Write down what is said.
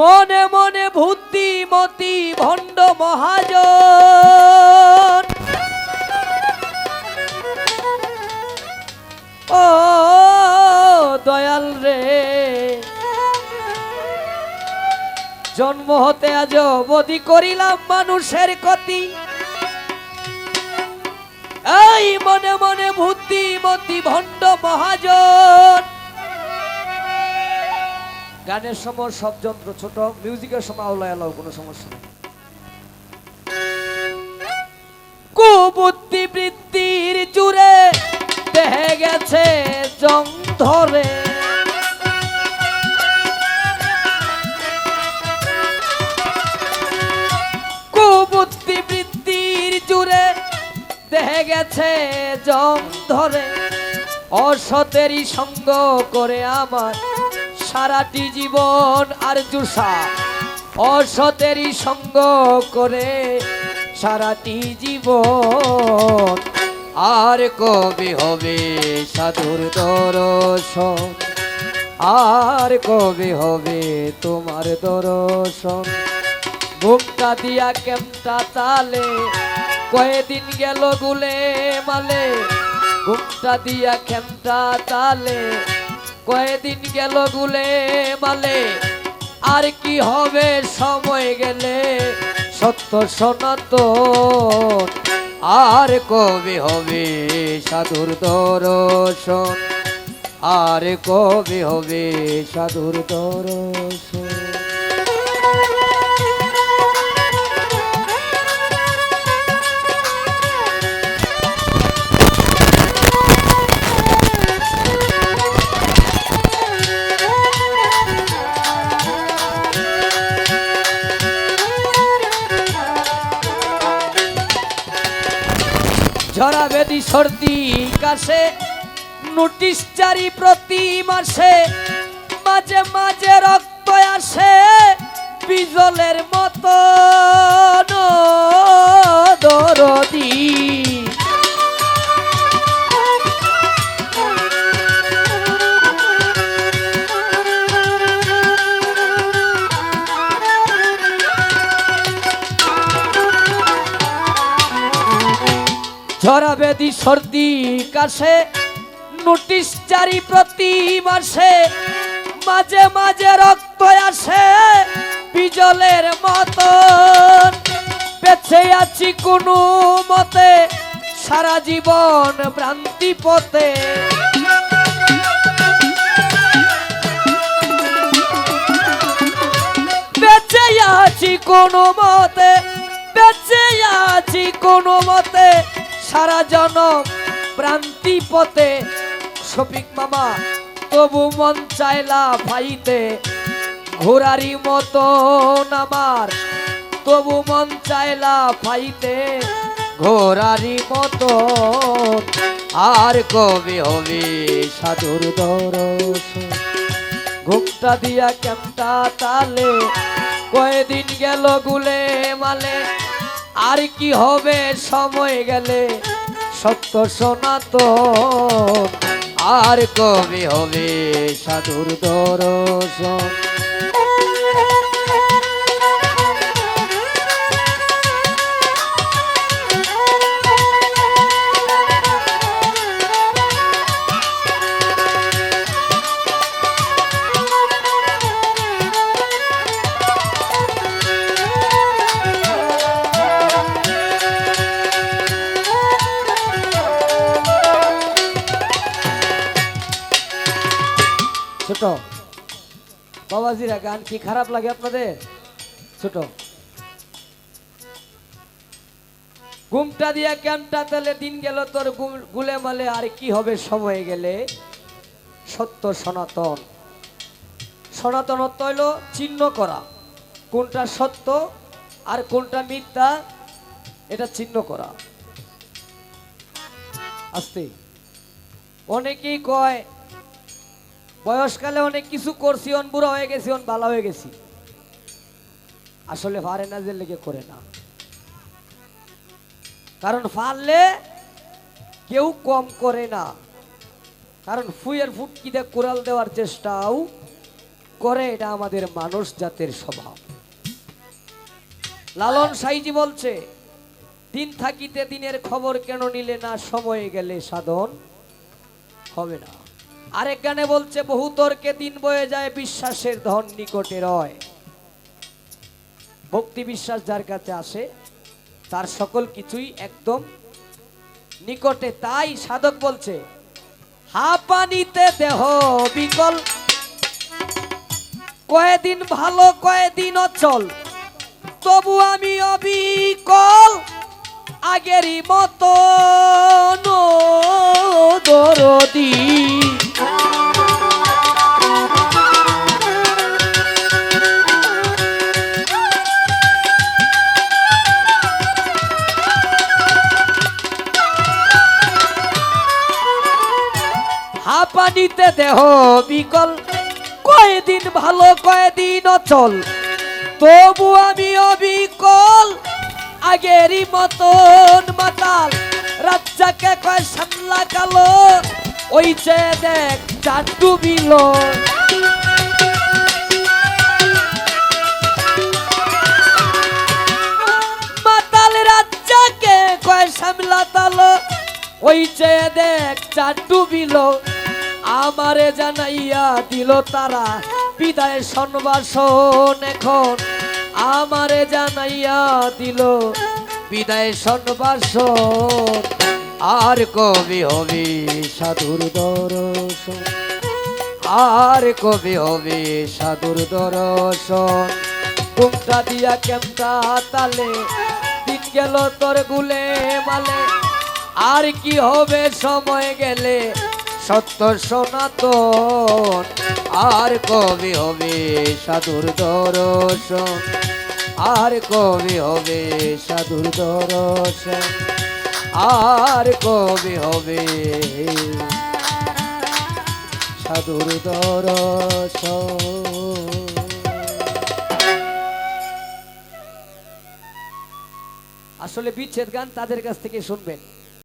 মনে মনে বুদ্ধিমতি ভণ্ড মহাজন। ও দয়াল রে, জন্ম হতে আজ বদি করিলাম মানুষের ক্ষতি। এই মনে মনে বুদ্ধিমতি ভণ্ড মহাজন। গানের সময় সব যন্ত্র ছোট মিউজিকের সময় আওলা এলাও কোনো সমস্যা নেই। কুবুদ্ধি বৃত্তির জুড়ে দেহে গেছে জং ধরে। কুবুদ্ধি বৃত্তির জুড়ে দেহে গেছে জং ধরে। অসতেরই সঙ্গ করে আমার সারাটি জীবন আর জুসা। অসতেরই সঙ্গ করে সারাটি জীবন। আর কবে হবে সাধুর দর্শন? আর কবে হবে তোমার দর্শন? ঘুমটা দিয়া কেমটা তালে কয়েদিন গেল গুলে মালে। ঘুমটা দিয়া খেমটা তালে কয়েদিন গেল গুলে মালে। আর কি হবে সময় গেলে? সত্য সনাতন। আর কবে হবে সাধুর দর্শন? আর কবে হবে সাধুর দর্শন? ঝরা বেদি সর্দি কাশে নোটিশ জারি প্রতি মাসে মাঝে মাঝে রক্ত আসে বিজলের মতো ঝরা বেদি সর্দি কাশে নোটিশ জারি প্রতি মাসে, মাঝে মাঝে রক্ত আসে, বিজলের মতন। বেঁচে আছি কোনো মতে, সারা জীবন ভ্রান্তি পথে। বেঁচে আছি কোনো মতে, বেঁচে আছি কোনো মতে সারা জনম প্রান্তি পথে। শফিক মামা, তবু মন চাইলা ভাইতে ঘোরারি মতন আমার, তবু মন চাইলা ভাইতে ঘোরারি মতন আর কবে হবে সাধুর দর্শন ঘুমটা দিয়া কেমটা তালে, কয়েদিন গেল গুলে মালে আর কি হবে? সময় গেলে সত্য সনাত আর কবে হবে? সাধুর দর্শন। ছোট। বাবাজিরা, গান কি খারাপ লাগে আপনাদের? ছোট। ঘুমটা দিয়া ক্যানটা তাহলে দিন গেল তোর গুলে মালে, আর কি হবে সময় গেলে? সত্য সনাতন। সনাতনত্ব হইল চিহ্ন করা। কোনটা সত্য আর কোনটা মিথ্যা, এটা চিহ্ন করা। আস্তে। অনেকেই কয় বয়সকালে অনেক কিছু করছি, অন বুড়া হয়ে গেছি, অন ভালো হয়ে গেছি। আসলে পারে না যে লেগে করে না। কারণ পারলে কেউ কম করে না। কারণ ফুয়ের ফুটকিতে কোরাল দেওয়ার চেষ্টাও করে, এটা আমাদের মানুষ জাতের স্বভাব। লালন সাইজি বলছে, দিন থাকিতে দিনের খবর কেন নিলে না, সময়ে গেলে সাধন হবে না। আরেক গানে বলছে, বহু তর্কে দিন বয়ে যায়, বিশ্বাসের ধন নিকটে রয়। ভক্তি বিশ্বাস যার কাছে আসে, তার সকল কিছুই একদম নিকটে। তাই সাধক বলছে হা পানিতে দেহ বিকল। কয়েদিন ভালো, কয়েদিন অচল। তবু আমি অবিকল। আগেরই মতো দরদি হাঁপানিতে দেহ বিকল। কয়েদিন ভালো, কয়েদিন অচল। তবু আমি অবিকল, আগেরই মতন মাতাল। রাজ্জাকে কয়, সামলা কালো, ওই যে দেখ চাঁদ ডুবিল মাতাল রাজ্জাকে কয়, সামলা তালো, ওই যে দেখ চাঁদ ডুবিল আমারে জানাইয়া দিল তারা, বিদায় সন্বাসন এখন। আমারে জানাইয়া দিল, বিদায় সন্বাসন আর কবি হবি সাধুর দর্শন। আর কবি হবে সাধুর দর্শন। ঘুমটা দিয়া কেমটা তালে, দিন গেল তোর গুলে মালে। আর কি হবে সময় গেলে সত্য সনাতন, আর কবি হবে সাধুর দর্শন? আর কবি হবে সাধুর দর্শন? আর কবি হবে সাধুর দর্শন? আসলে বিচ্ছেদ গান তাদের কাছ থেকে শুনবেন।